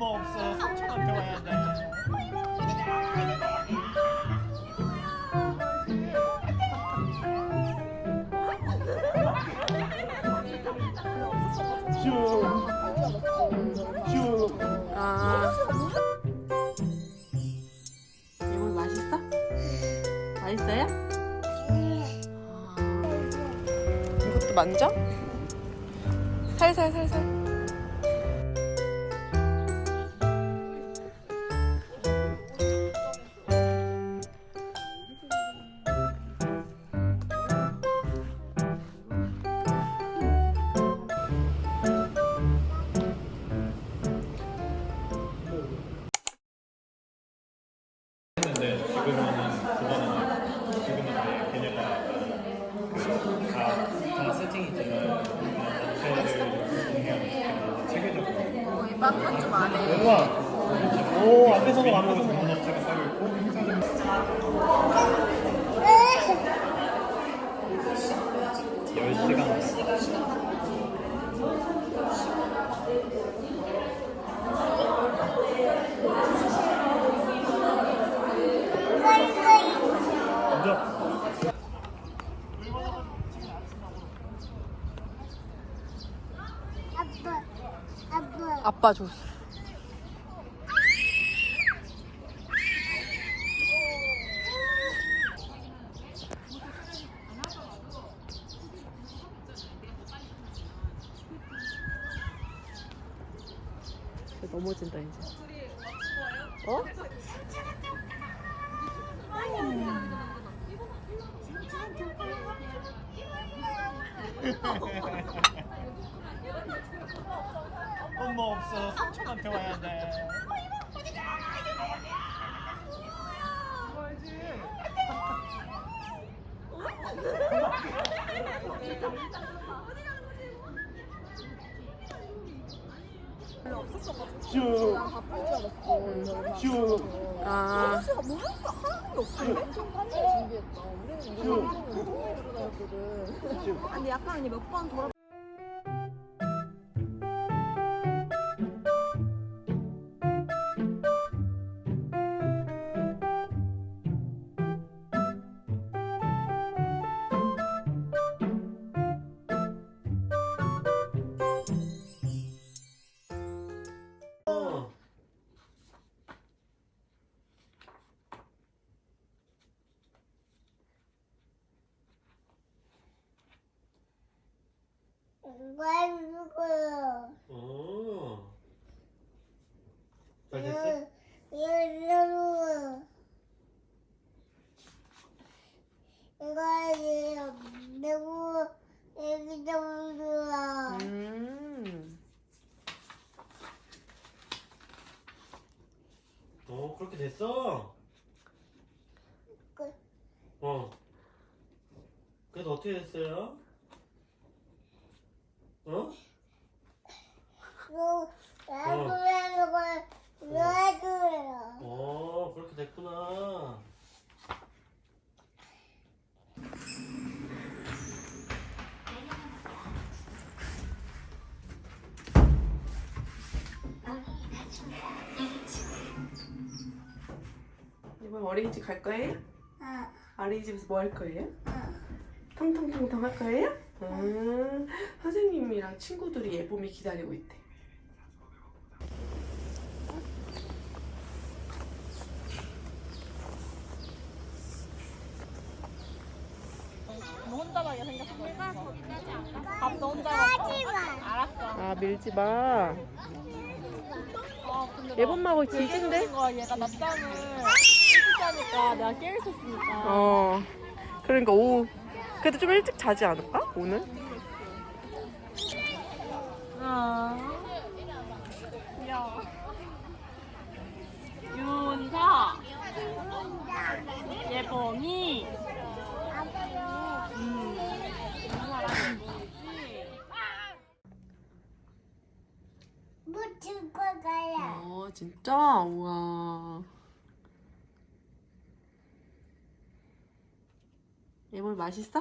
엄마 없어. 삼촌 한테 와야 돼. 슈. 아. 이거 맛있어? 맛있어요? 아. 이것도 만져? 다 세팅이 되어 체계적으로 빵만 좀안 해. 우와 오 앞에서도 앞에서도 번호체가 따로 있고 행사장 열 시간 먼저 아빠, 아빠, 줬어. 넘어진다 이제. 어? 엄마 없어 삼촌한테 와야 돼. 슈. 슈. 아. 근데 약간 이제 몇번 돌아 이거 누구 여기 누구야? 음. 어 그렇게 됐어? 그- 어. 그래서 어떻게 됐어요? 어? 너 나도라는 걸 놔줘요. 어 그렇게 됐구나. 이번 어린이집 갈 거예요? 아, 어린이 집에서 뭐 할 거예요? 아. 텅텅텅텅 할 거예요? 음, 선생님이랑 친구들이 예봄이 기다리고 있대. 너 혼자 가게 생겼어 내가 거기까지 안 가 밥너 혼자 하지 먹어 마. 알았어 아, 밀지 마. 아 근데 나 지진데? 힘든 거야 얘가 낮잠을 자니까 내가 깨 있었으니까 어. 그러니까 오후. 그래도 좀 일찍 자지 않을까? 오늘? 아 귀여워 윤서 윤서랑 누구지? 묻힐 거야. 어, 진짜? 우와. 맛있어?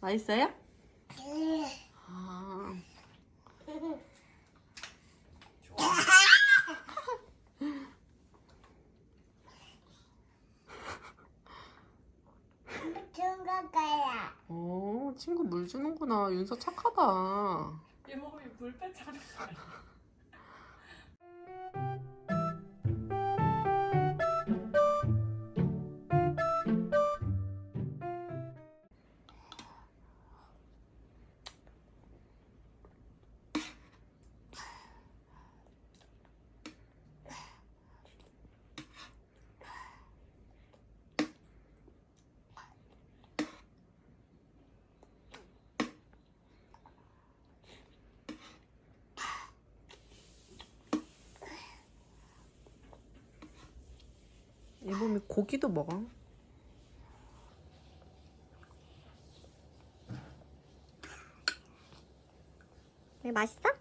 맛있어요? 아. 어, 친구 물 주는구나. 윤서 착하다. 얘 먹으면 물 빼잖아. 예봄이 고기도 먹어. 왜 맛있어?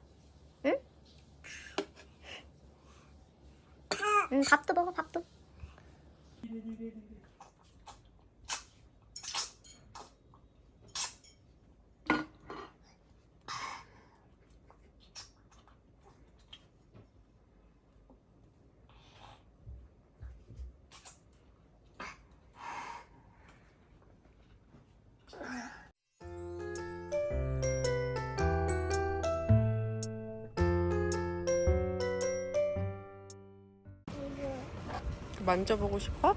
만져보고 싶어?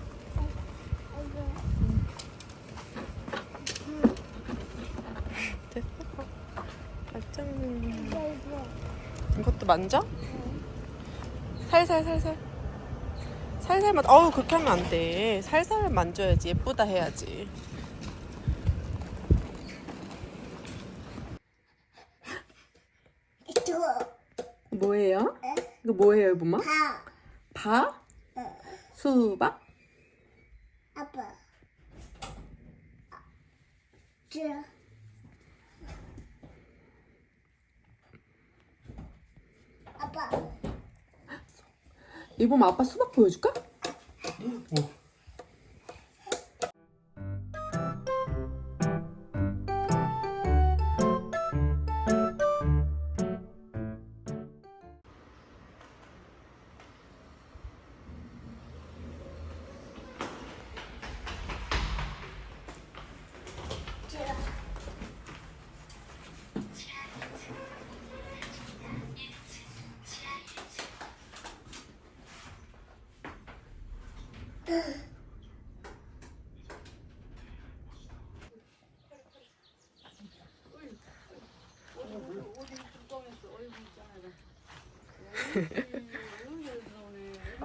됐어. 이것도 만져? 살살 살살. 살살 만. 어우 그렇게 하면 안 돼. 살살 만져야지. 예쁘다 해야지. 뭐예요? 이거 뭐예요, 이모마? 다 바? 수박? 아빠 저 아빠 이모마 아빠 수박 보여줄까?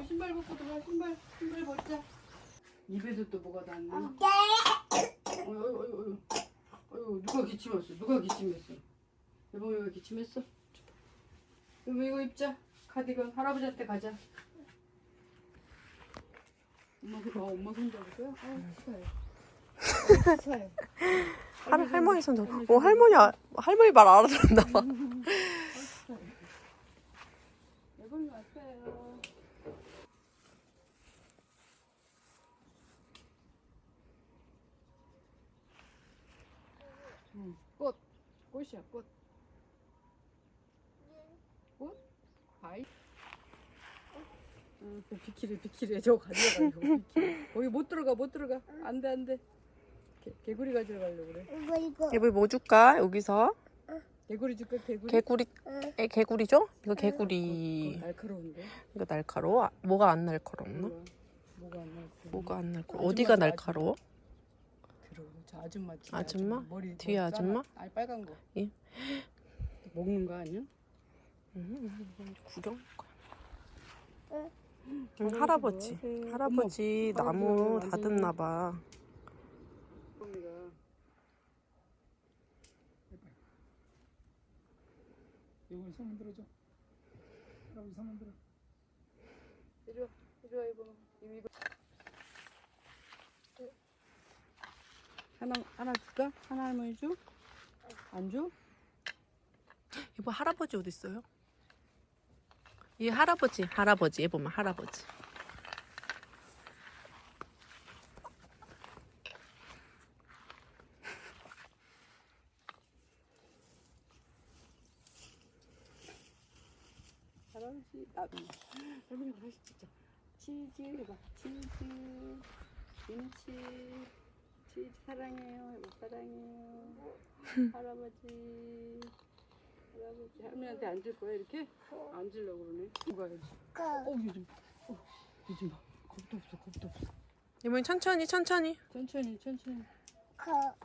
신발 벗고 들어가 신발 신발 벗자 입에서 또 뭐가 닿네 어휴 어휴 어휴 어휴. 누가 기침했어? 누가 기침했어? 여보 왜 기침했어? 여보 이거 입자. 카디건 할아버지한테 가자 엄마 그 어, 엄마 손 잡을 거야? 아 치사해 아, 치사해 할, 할머니 손 잡. 어 할머니 아- 할머니 말 알아들었나 봐. 왔어요 응, 꽃 꽃이야 꽃 꽃? 아이 응, 그 비키리 비키리 저거 가져가려고 비키리 거기 못 들어가 못 들어가 안돼 안돼 개구리 가져가려고 그래 이거 이거 예보 뭐 줄까? 여기서 개구리 줄까 개구리? 개구리. 에 개구리 줘? 이거 개구리. 날카로운데 이거 날카로워? 아, 뭐가 안 날카롭나? 뭐가 뭐가 안 날카로워 뭐가 안 날카로워? 아줌마도 어디가 아줌마. 날카로워? 그러고 저 아줌마 뒤에 아줌마? 머리 뒤에 뭐 아줌마? 잘라- 아니 빨간 거 예. 먹는 거 아니야? 음, 구경. 응. 응, 할아버지. 뭐 하세요? 할아버지 어머, 나무 다듬나 봐. 이거 손 흔들어줘. 할아버지 손 흔들어. 이리 와 이리 와 이거 이거 이거 하나 하나 줄까? 하나 할머니 줘? 안 줘? 이거 할아버지 어디 있어요? 이 할아버지, 할아버지. 얘 보면 할아버지. 할아버지 나 할머니 다시 찍자 치즈 해봐 치즈 김치 지지 사랑해요. 사랑해요. 할아버지. 할아버지 할머니한테 앉을 거야 이렇게? 앉으려고 그러네. 누가 야지. 어 요즘. 어 요즘 봐. 겁도 없어 겁도 없어. 이모니 천천히 천천히. 천천히 천천히.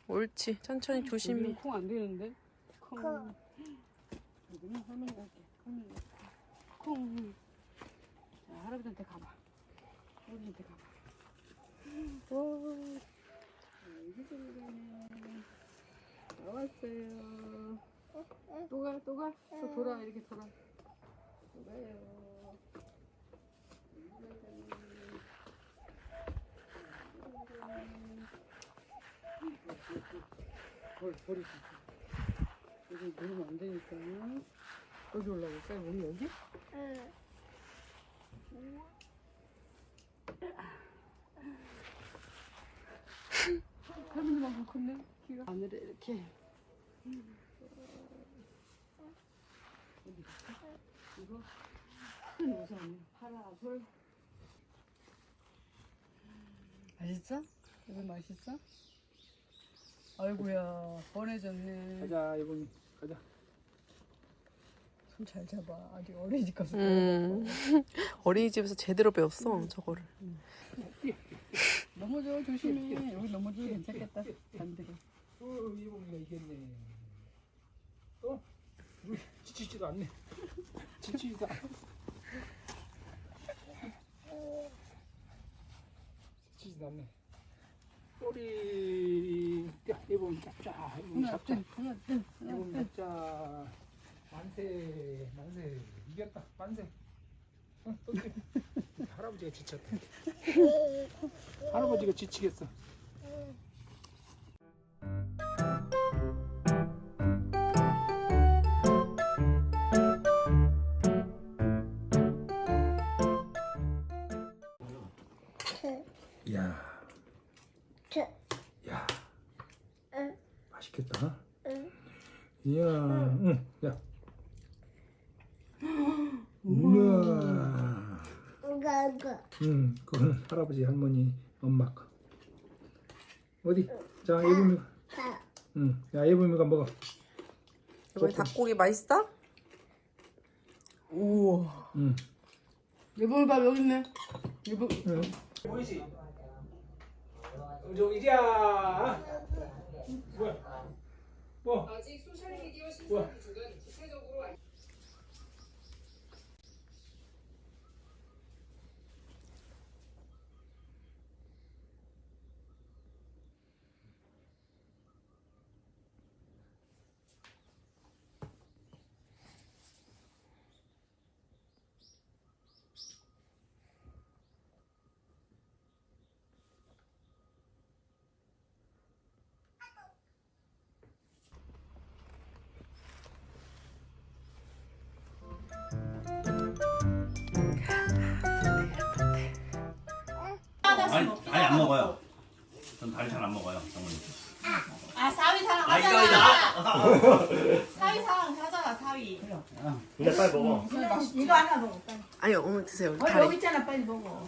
옳지. 천천히 조심히. 콩안 되는데. 콩. 여기는 할머니가 할게. 할머니가 할게. 콩. 자, 할아버지한테 가봐. 할아버지한테 가봐. 오. 아이고 잘하네. 나왔어요. 또 가, 또 가. 또 돌아, 이렇게 돌아. 또 가요. 벌, 벌이 있어. 여기 누르면 안 되니까. 여기 올라올까? 여기, 여기? 할머니만큼 컸네, 키가. 하늘에 이렇게. 어디 있어? 이거? 큰 우산이야. 파라솔. 맛있어? 이거 맛있어? 아이고야, 번해졌네. 가자 이번 가자. 손 잘 잡아. 아직 어린이집 가서. 음. 어린이집에서 제대로 배웠어 저거를. 넘어져 조심해. 여기 넘어져도 괜찮겠다. 반대로. 어 이봉이가 이겼네. 어? 우리 지치지도 않네. 않. 지치지도 않네. 꼬리 잡자. 이봉 하나, 잡자. 둘. 잡자. 만세 만세 이겼다 만세. 어, 또 이겨. 할아버지가 지쳤다. 할아버지가 지치겠어. 야, 야, 맛있겠다. 이야, 응, 야. 우와, 응, 그거는 할아버지, 할머니, 엄마 거. 어디? 자, 예범이가, 응, 야, 예범이가 먹어. 이번에 닭고기 맛있어? 우와. 응, 예봉이 밥 여기 있네. 예봉. 응. 보이지? 정이야. 뭐야? 뭐? 아직 소셜 미디어 신선 안 먹어요. 전 다리 잘 안 먹어요, 장모님. 아 사위 사랑 아, 이거 하잖아. 이거. 사위 사랑 하잖아 사위. 근데 빨리 먹어. 이거 하나 먹어. 빨리. 아니 어머니 드세요. 어, 다리. 여기 있잖아 빨리 먹어.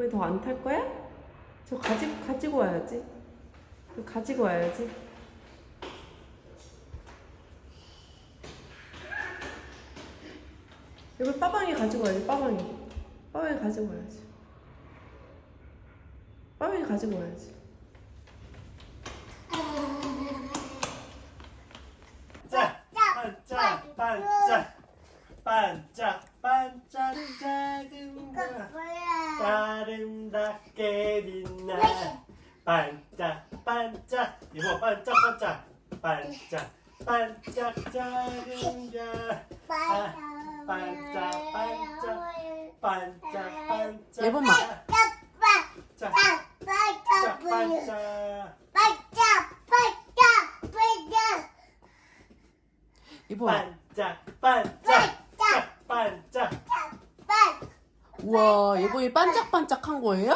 이번에 더 안 탈 거야? 저 가지, 가지고 와야지. 저 가지고 와야지. 이걸 빠방이 가지고 와야지 빠방이 빠방이 가지고 와야지 빠방이 가지고 와야지 반짝, 반짝, 이거 반짝, 반짝, 반짝, 반짝, 작은 별, 반짝, 반짝, 반짝, 반짝. 예범아. 자, 자, 반짝. 이보아 반짝 반짝 짝 반짝 우와 예보이 반짝반짝한 거예요?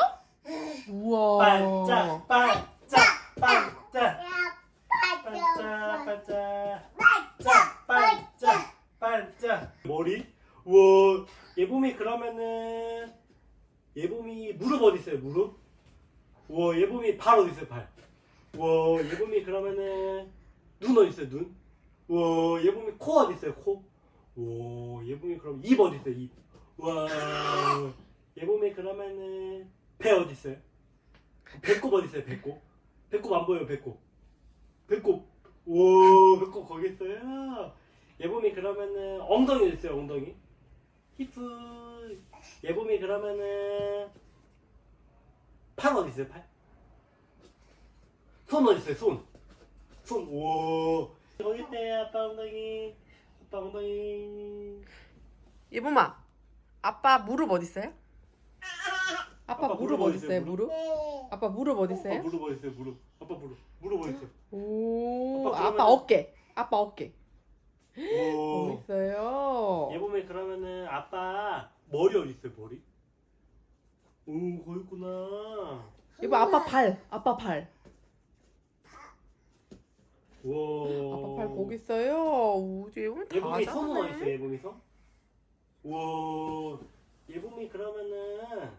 우와 반짝 반짝 반짝 반짝 반짝 짝 반짝 반짝 머리? 우와 예봄이 그러면은 예봄이 무릎 어디 있어요 무릎? 우와 예봄이 발 어디 있어요 발? 우와 예봄이 그러면은 눈 어디 있어요 눈? 우와 예봄이 코 어디 있어요 코? 우와 예봄이 그럼 입 어디 있어요 입? 우와 예봄이 그러면은 배 어디 있어요? 배꼽 어디 있어요 배꼽? 배꼽 안 보여요 배꼽 배꼽 우와 배꼽 거기 있어요 예봄이 그러면은 엉덩이 어디 있어요 엉덩이? 히프 예봄이 그러면은 팔 어디 있어요 팔? 손 어디 있어요 손? 손 우와 거기 있대요 아빠 엉덩이 아빠 엉덩이 예보마 아빠 무릎 어디 있어요? 아빠, 아빠 무릎 어디 있어요 무릎? 아빠 무릎 어디 아빠 있어요? 무릎 어디 있어요 무릎? 아빠 무릎 무릎 어디 있어요? 오 아빠 아빠 그러면은- 어깨 아빠 어깨. 어디 오 있어요? 예봄에 그러면은 아빠 머리 어디 있어요 머리? 오 거기 있구나. 예보 아빠 발 아빠 발. 우와. 아빠 발 거기 있어요? 우주 예보면 다 예봄이 손은 어디 있어요 예봄이 손? 우와. 예봄이 그러면은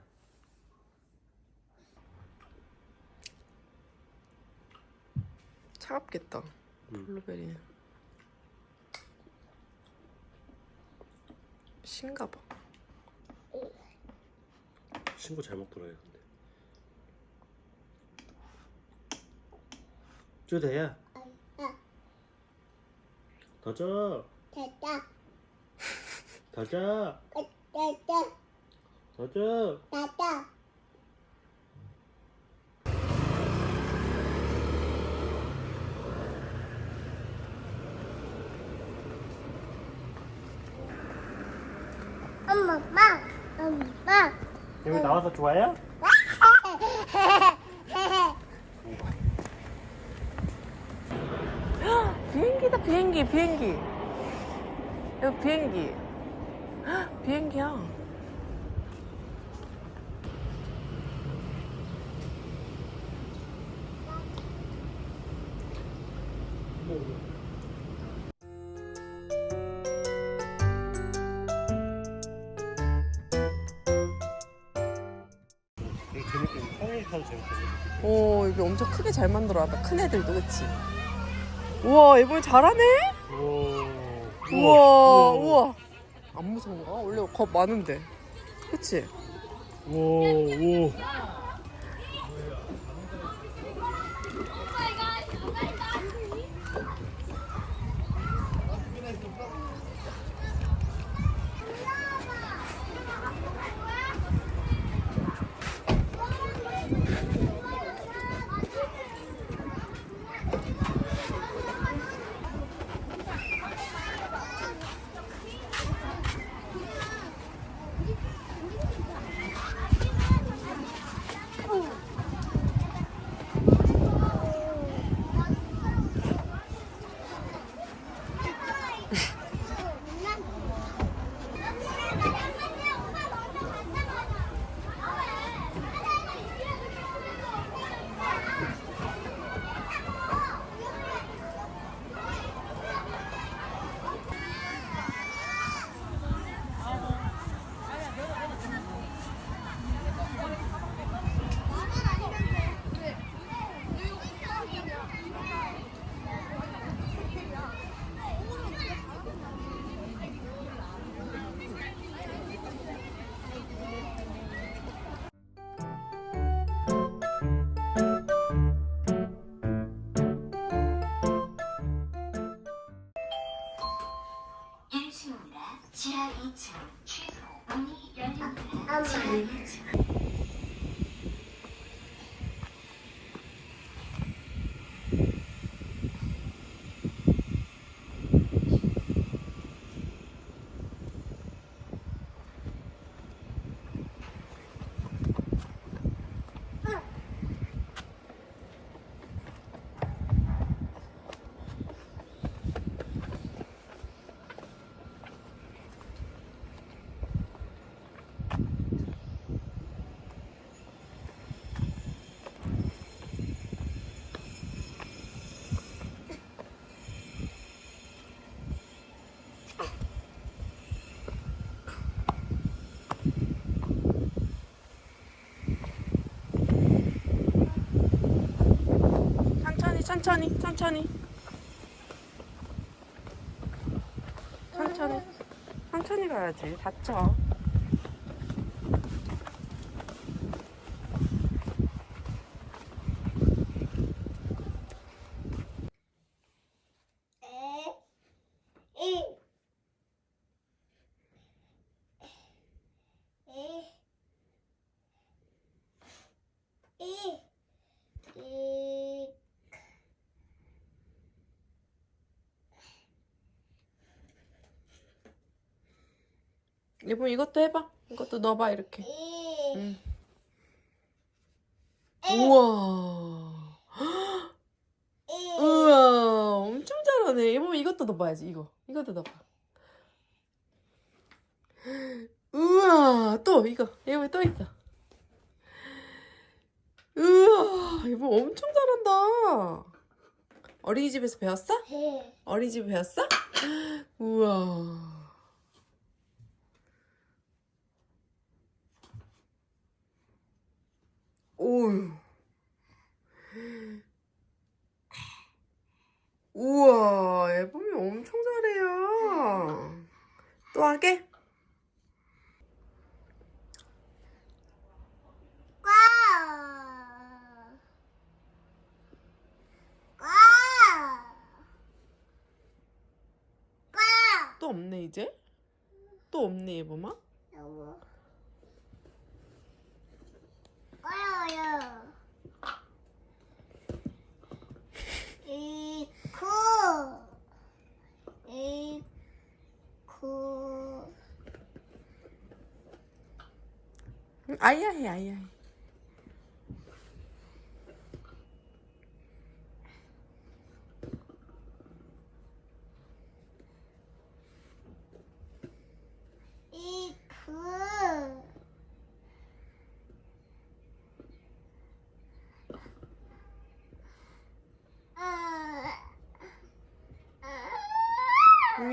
차갑겠다. 음. 블루베리는. 신가봐. 친구 잘 먹더라 얘 근데. 쪼대야. 더줘. 더줘. 더줘. 엄마, 여기 나와서 좋아요? 비행기다 비행기 비행기. 여기 비행기. 헉, 비행기야 타도 재밌게 오 이게 엄청 크게 잘 만들어놨다. 큰 애들도 그치? 우와 이번에 잘하네? 우와 우와. 우와. 안 무서운가? 원래 겁 많은데. 그치? 우와 우와 천천히 천천히. 천천히. 천천히 가야지. 다쳐 이, 이, 이, 이, 예쁨 이것도 해봐. 이것도 넣어봐 이렇게. 이, 응. 우와. 이. 우와 엄청 잘하네. 예쁨 이것도 넣어봐야지 이거. 이것도 넣어봐. 우와 또 이거. 예쁨 또 있어. 우와 예쁨 엄청 잘한다. 어린이집에서 배웠어? 이. 어린이집 배웠어? 우와 오유 우와 앨범이 엄청 잘해요 또 하게? 또 없네 이제? 또 없네 예범아? 여보. 어려워요. 이쿠 이쿠 응, 아이야 해 아이야 해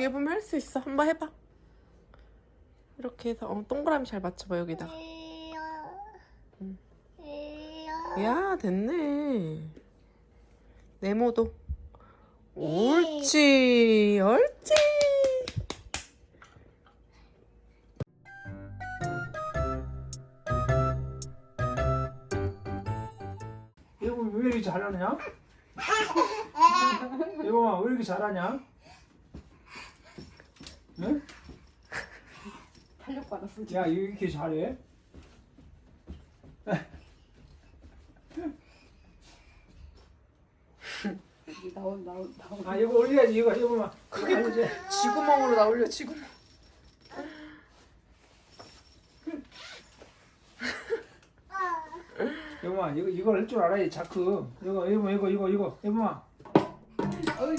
예범이 할수 있어? 한번 해봐. 이렇게 해서 어, 동그라미 잘 맞춰봐 여기다가 응. 야 됐네 네모도 옳지 옳지 예범이 왜 이렇게 잘하냐? 예범아 왜 이렇게 잘하냐? 응? 탄력 받았어. 야 이렇게 잘해? 나오 나오 나오. 아 이거 올려야지 이거 이거만. 크게 아니지. 지구멍으로 나 올려 지구멍. 이거만 이거 이걸 할 줄 알아야지 자크. 이거 이거 이거 이거 이거 이거만. 어이.